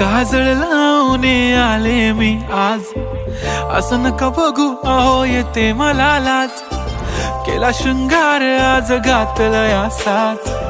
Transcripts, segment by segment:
काजळ लावणे आले मी आज. असं नका बघू अहो येते मला लाज. केला शृंगार आज घातलाय असाच.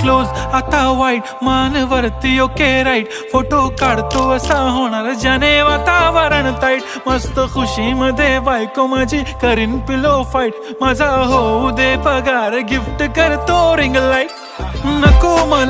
क्लोज आता वाईट मान वरती ओके राईट फोटो काढतो असा होणार ज्याने वातावरण ताईट मस्त खुशी मध्ये बायको माझी करीन पिलो फाईट माझा होऊ दे पगार गिफ्ट करतो रिंग लाइट नको मला